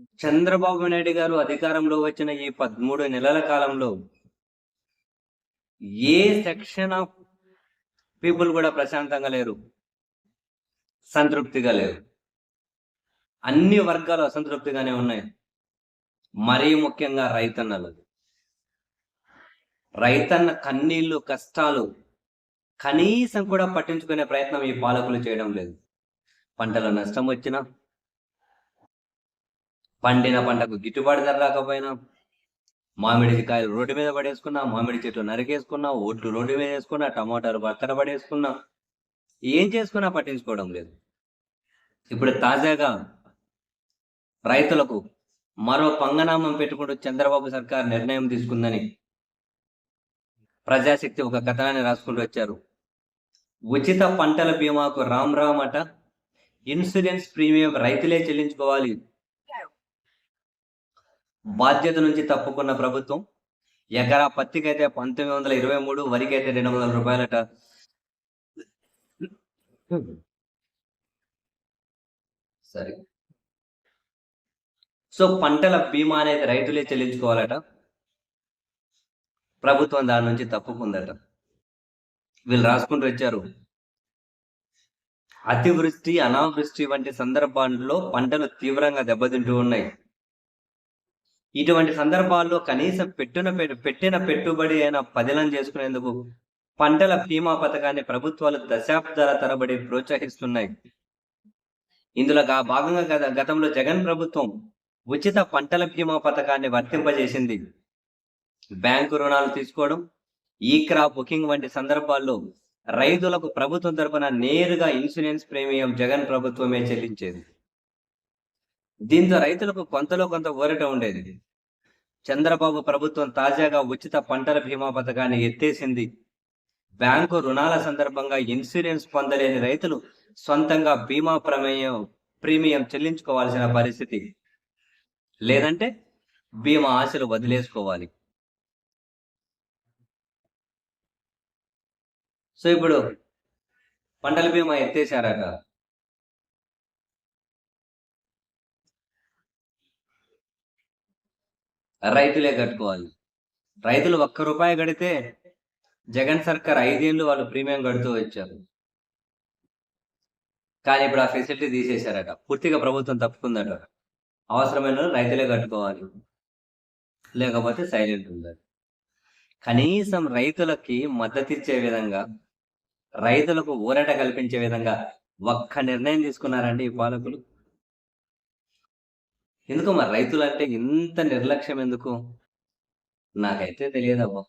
చంద్రబాబు నాయుడు గారు అధికారంలో వచ్చిన ఈ పదమూడు నెలల కాలంలో ఏ సెక్షన్ ఆఫ్ పీపుల్ కూడా ప్రశాంతంగా లేరు సంతృప్తిగా లేరు. అన్ని వర్గాలు అసంతృప్తిగానే ఉన్నాయి. మరీ ముఖ్యంగా రైతన్నలు. రైతన్న కన్నీళ్ళు కష్టాలు కనీసం కూడా పట్టించుకునే ప్రయత్నం ఈ పాలకులు చేయడం లేదు. పంటల నష్టం వచ్చినా పండిన పంటకు గిట్టుబాటు ధర రాకపోయినా మామిడి కాయలు రోడ్డు మీద పడేసుకున్నా మామిడి చెట్లు నరికేసుకున్నా ఒడ్లు రోడ్డు మీద వేసుకున్నా టమాటాలు బత్తర పడేసుకున్నా ఏం చేసుకున్నా పట్టించుకోవడం లేదు. ఇప్పుడు తాజాగా రైతులకు మరో పంగనామం పెట్టుకుంటూ చంద్రబాబు సర్కార్ నిర్ణయం తీసుకుందని ప్రజాశక్తి ఒక కథనాన్ని రాసుకుంటూ వచ్చారు. ఉచిత పంటల బీమాకు రామ్ రామ్ అట. ఇన్సూరెన్స్ ప్రీమియం రైతులే చెల్లించుకోవాలి. బాధ్యత నుంచి తప్పుకున్న ప్రభుత్వం. ఎకరా పత్తికైతే పంతొమ్మిది వందల ఇరవై మూడు వరికి అయితే రెండు వందల రూపాయలట. సరే. సో పంటల బీమా అనేది రైతులే చెల్లించుకోవాలట. ప్రభుత్వం దాని నుంచి తప్పుకుందట. వీళ్ళు రాసుకుంటూ వచ్చారు. అతివృష్టి అనావృష్టి వంటి సందర్భాల్లో పంటలు తీవ్రంగా దెబ్బతింటూ ఉన్నాయి. ఇటువంటి సందర్భాల్లో కనీసం పెట్టిన పెట్టిన పెట్టుబడి అయినా పదిలం చేసుకునేందుకు పంటల బీమా పథకాన్ని ప్రభుత్వాలు దశాబ్దాల తరబడి ప్రోత్సహిస్తున్నాయి. ఇందులో భాగంగా గత గతంలో జగన్ ప్రభుత్వం ఉచిత పంటల బీమా పథకాన్ని వర్తింపజేసింది. బ్యాంకు రుణాలు తీసుకోవడం ఈ క్రాప్ బుకింగ్ వంటి సందర్భాల్లో రైతులకు ప్రభుత్వం తరపున నేరుగా ఇన్సూరెన్స్ ప్రీమియం జగన్ ప్రభుత్వమే చెల్లించేది. దీంతో రైతులకు కొంతలో కొంత ఊరట ఉండేది. చంద్రబాబు ప్రభుత్వం తాజాగా ఉచిత పంటల బీమా పథకాన్ని ఎత్తేసింది. బ్యాంకు రుణాల సందర్భంగా ఇన్సూరెన్స్ పొందలేని రైతులు సొంతంగా బీమా ప్రమేయం ప్రీమియం చెల్లించుకోవాల్సిన పరిస్థితి. లేదంటే బీమా ఆశలు వదిలేసుకోవాలి. సో ఇప్పుడు పంటల బీమా ఎత్తేసారట రైతులే కట్టుకోవాలి. రైతులు ఒక్క రూపాయి కడితే జగన్ సర్కార్ ఐదేళ్ళు వాళ్ళు ప్రీమియం కడుతూ వచ్చారు. కానీ ఇప్పుడు ఆ ఫెసిలిటీ తీసేశారట. పూర్తిగా ప్రభుత్వం తప్పుకుందట. అవసరమైన రైతులే కట్టుకోవాలి. లేకపోతే సైలెంట్ ఉండాలి కనీసం రైతులకి మద్దతు ఇచ్చే విధంగా రైతులకు ఊరట కల్పించే విధంగా ఒక్క నిర్ణయం తీసుకున్నారండి ఈ పాలకులు. ఎందుకో మరి రైతులు అంటే ఇంత నిర్లక్ష్యం ఎందుకు? నాకైతే తెలియదబ్బా